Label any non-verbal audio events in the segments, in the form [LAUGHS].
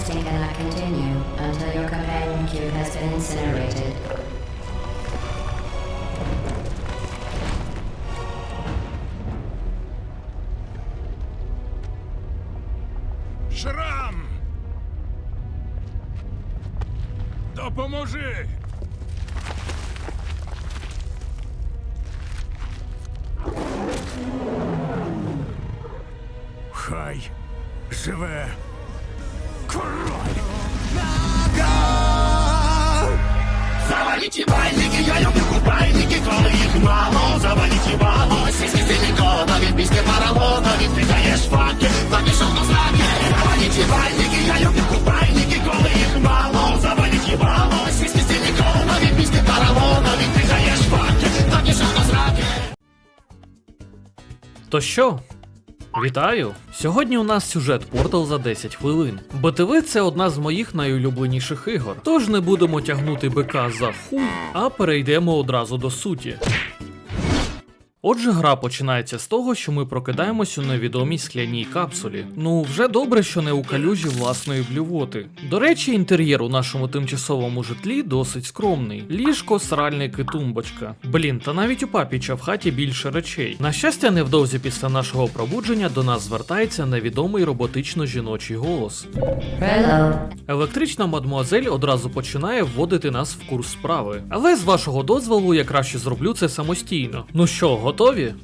testing cannot continue until your companion cube has been incinerated. Шрам! Допоможи! Хай живе То що? Вітаю! Сьогодні у нас сюжет Портал за 10 хвилин. БТВ це одна з моїх найулюбленіших ігор. Тож не будемо тягнути бика за хуй, а перейдемо одразу до суті. Отже, гра починається з того, що ми прокидаємось у невідомій скляній капсулі. Ну, вже добре, що не у калюжі власної блювоти. До речі, інтер'єр у нашому тимчасовому житлі досить скромний: ліжко, сральник і тумбочка. Блін, та навіть у папіча в хаті більше речей. На щастя, невдовзі після нашого пробудження до нас звертається невідомий роботично-жіночий голос. Hello. Електрична мадмуазель одразу починає вводити нас в курс справи. Але з вашого дозволу я краще зроблю це самостійно. Ну що, готові?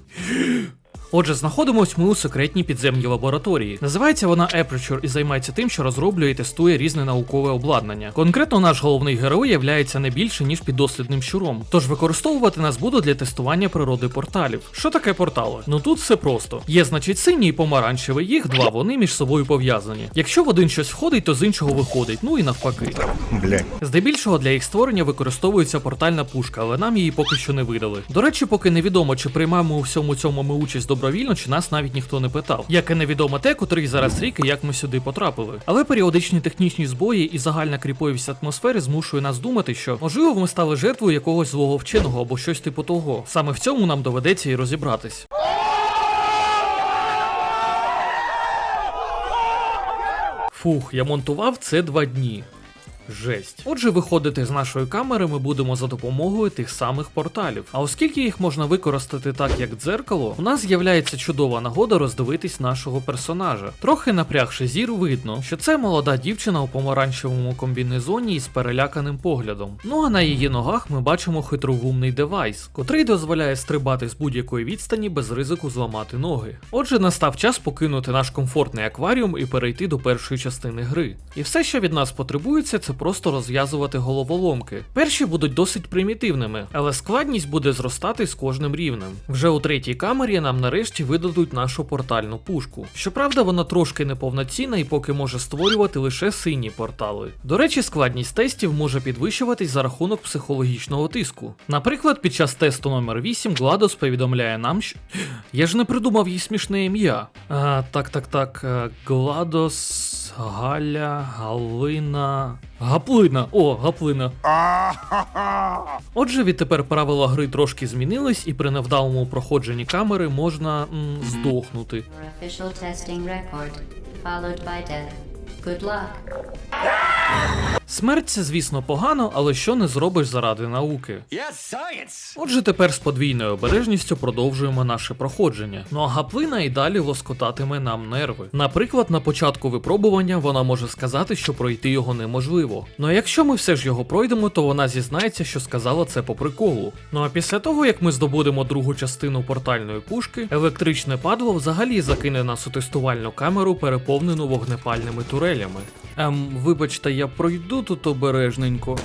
Отже, знаходимось ми у секретній підземній лабораторії. Називається вона Aperture і займається тим, що розроблює і тестує різне наукове обладнання. Конкретно наш головний герой являється не більше ніж піддослідним щуром. Тож використовувати нас буду для тестування природи порталів. Що таке портали? Ну тут все просто. Є, значить, синій і помаранчевий, їх два, вони між собою пов'язані. Якщо в один щось входить, то з іншого виходить, ну і навпаки. Блядь. Здебільшого для їх створення використовується портальна пушка, але нам її поки що не видали. До речі, поки невідомо, чи приймаємо у всьому цьому ми участь добровільно, чи нас навіть ніхто не питав. Як і невідомо те, котрий зараз рік і як ми сюди потрапили. Але періодичні технічні збої і загальна кріповість атмосфери змушує нас думати, що можливо ми стали жертвою якогось злого вченого або щось типу того. Саме в цьому нам доведеться і розібратись. Фух, я монтував це два дні. Жесть. Отже, виходити з нашої камери ми будемо за допомогою тих самих порталів. А оскільки їх можна використати так, як дзеркало, у нас з'являється чудова нагода роздивитись нашого персонажа. Трохи напрягши зір, видно, що це молода дівчина у помаранчевому комбінезоні із переляканим поглядом. Ну а на її ногах ми бачимо хитровумний девайс, котрий дозволяє стрибати з будь-якої відстані без ризику зламати ноги. Отже, настав час покинути наш комфортний акваріум і перейти до першої частини гри. І все, що від нас потребується, це просто розв'язувати головоломки. Перші будуть досить примітивними, але складність буде зростати з кожним рівнем. Вже у третій камері нам нарешті видадуть нашу портальну пушку. Щоправда, вона трошки неповноцінна і поки може створювати лише сині портали. До речі, складність тестів може підвищуватись за рахунок психологічного тиску. Наприклад, під час тесту номер 8 Гладос повідомляє нам, що. Я ж не придумав їй смішне ім'я. Так, так, так. е, Гладос. Галя, Галина. Гаплина. О, гаплина. Отже, відтепер правила гри трошки змінились, і при невдалому проходженні камери можна м, здохнути. Official testing record, followed by death. Good luck. Смерть це, звісно, погано, але що не зробиш заради науки. Отже, тепер з подвійною обережністю продовжуємо наше проходження. Ну а гаплина і далі лоскотатиме нам нерви. Наприклад, на початку випробування вона може сказати, що пройти його неможливо. Ну а якщо ми все ж його пройдемо, то вона зізнається, що сказала це по приколу. Ну а після того, як ми здобудемо другу частину портальної пушки, електричне падло взагалі закине нас у тестувальну камеру, переповнену вогнепальними турелями. Ем, вибачте, я пройду тут обережненько.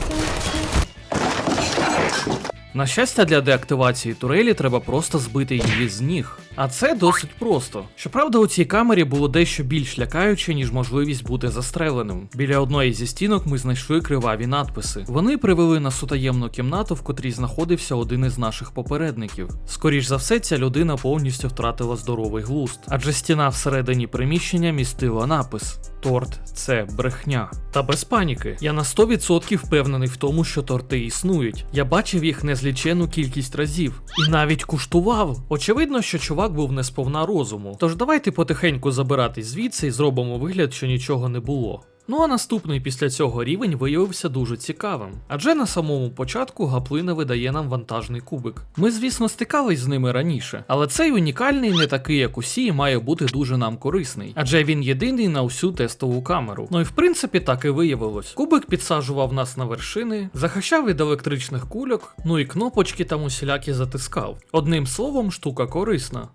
На щастя, для деактивації турелі треба просто збити її з ніг. А це досить просто. Щоправда, у цій камері було дещо більш лякаюче, ніж можливість бути застреленим. Біля одної зі стінок ми знайшли криваві надписи. Вони привели нас у таємну кімнату, в котрій знаходився один із наших попередників. Скоріш за все, ця людина повністю втратила здоровий глузд, адже стіна всередині приміщення містила напис: Торт це брехня. Та без паніки. Я на 100% впевнений в тому, що торти існують. Я бачив їх незлічену кількість разів і навіть куштував. Очевидно, що чувак був несповна розуму. Тож давайте потихеньку забиратись звідси і зробимо вигляд, що нічого не було. Ну а наступний після цього рівень виявився дуже цікавим. Адже на самому початку гаплина видає нам вантажний кубик. Ми, звісно, стикались з ними раніше, але цей унікальний, не такий, як усі, і має бути дуже нам корисний, адже він єдиний на всю тестову камеру. Ну і в принципі так і виявилось. Кубик підсаджував нас на вершини, захищав від електричних кульок, ну і кнопочки там усілякі затискав. Одним словом, штука корисна.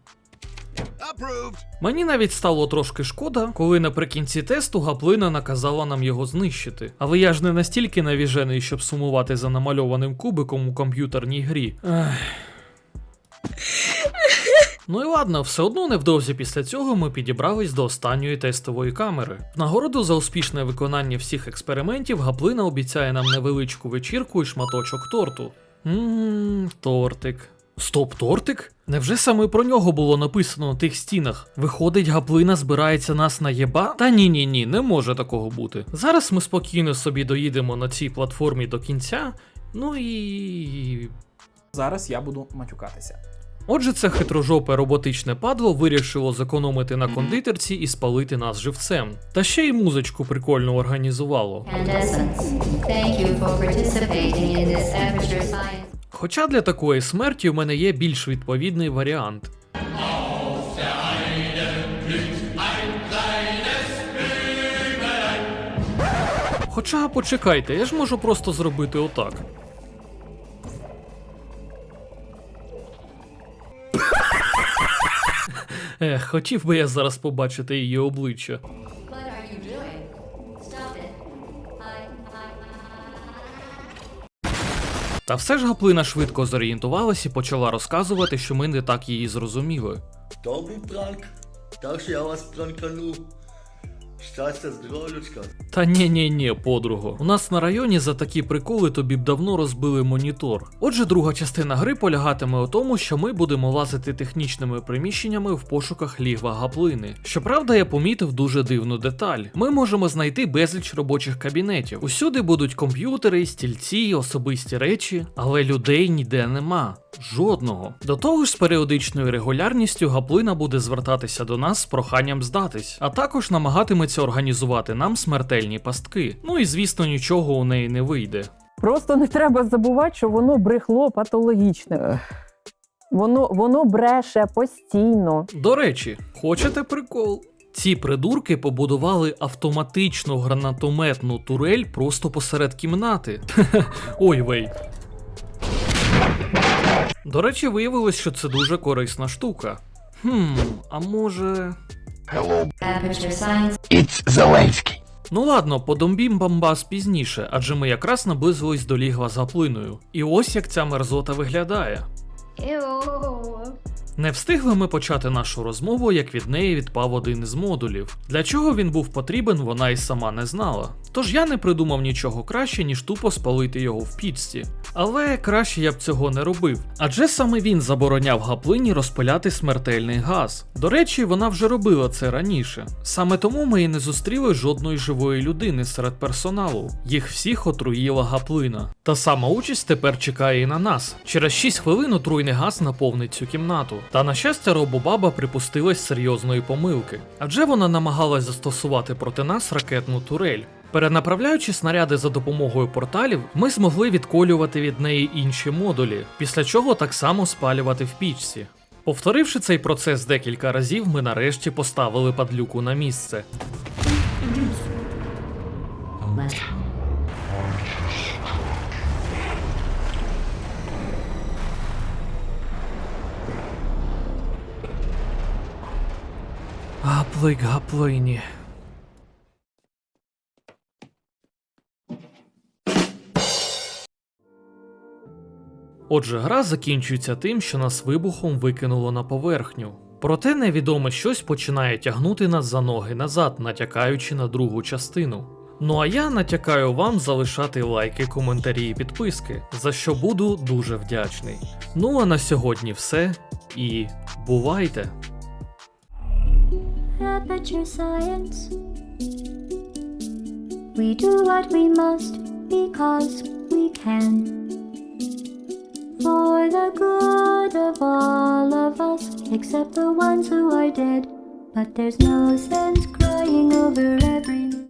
Мені навіть стало трошки шкода, коли наприкінці тесту гаплина наказала нам його знищити. Але я ж не настільки навіжений, щоб сумувати за намальованим кубиком у комп'ютерній грі. Ну і ладно, все одно невдовзі після цього ми підібрались до останньої тестової камери. В нагороду за успішне виконання всіх експериментів Гаплина обіцяє нам невеличку вечірку і шматочок торту. Ммм, тортик. Стоп, тортик? Невже саме про нього було написано на тих стінах? Виходить, гаплина збирається нас наєба? Та ні, ні, ні, не може такого бути. Зараз ми спокійно собі доїдемо на цій платформі до кінця. Ну і Зараз я буду матюкатися. Отже, це хитрожопе роботичне падло вирішило зекономити на кондитерці і спалити нас живцем. Та ще й музичку прикольно організувало. Хоча для такої смерті в мене є більш відповідний варіант. Хоча почекайте, я ж можу просто зробити отак. Ех, хотів би я зараз побачити її обличчя. Та все ж гаплина швидко зорієнтувалась і почала розказувати, що ми не так її зрозуміли. Добрий пранк. Так що я вас пранкану. Щастя, здоров'ячка. Та ні, ні, ні, подруго. У нас на районі за такі приколи тобі б давно розбили монітор. Отже, друга частина гри полягатиме у тому, що ми будемо лазити технічними приміщеннями в пошуках лігва гаплини. Щоправда, я помітив дуже дивну деталь. Ми можемо знайти безліч робочих кабінетів. Усюди будуть комп'ютери, стільці, особисті речі, але людей ніде нема. Жодного. До того ж, з періодичною регулярністю гаплина буде звертатися до нас з проханням здатись, а також намагатиметься організувати нам смертельні пастки. Ну і звісно, нічого у неї не вийде. Просто не треба забувати, що воно брехло патологічне. Воно, воно бреше постійно. До речі, хочете прикол? Ці придурки побудували автоматичну гранатометну турель просто посеред кімнати. [LAUGHS] Ой вей. До речі, виявилось, що це дуже корисна штука. Хм, а може. Hello. It's Зеленський. Ну ладно, подомбім бамбас пізніше, адже ми якраз наблизились до лігва за плиною. І ось як ця мерзота виглядає. Ew. Не встигли ми почати нашу розмову, як від неї відпав один із модулів. Для чого він був потрібен, вона й сама не знала. Тож я не придумав нічого краще, ніж тупо спалити його в пічці. Але краще я б цього не робив, адже саме він забороняв гаплині розпиляти смертельний газ. До речі, вона вже робила це раніше. Саме тому ми і не зустріли жодної живої людини серед персоналу. Їх всіх отруїла гаплина. Та сама участь тепер чекає і на нас. Через 6 хвилин отруйний газ наповнить цю кімнату. Та на щастя, робобаба припустилась серйозної помилки, адже вона намагалась застосувати проти нас ракетну турель. Перенаправляючи снаряди за допомогою порталів, ми змогли відколювати від неї інші модулі, після чого так само спалювати в пічці. Повторивши цей процес декілька разів, ми нарешті поставили падлюку на місце. Гаплик, гаплині. Отже, гра закінчується тим, що нас вибухом викинуло на поверхню. Проте невідоме щось починає тягнути нас за ноги назад, натякаючи на другу частину. Ну а я натякаю вам залишати лайки, коментарі і підписки, за що буду дуже вдячний. Ну а на сьогодні все і бувайте! Aperture Science. We do what we must because we can. For the good of all of us, except the ones who are dead. But there's no sense crying over every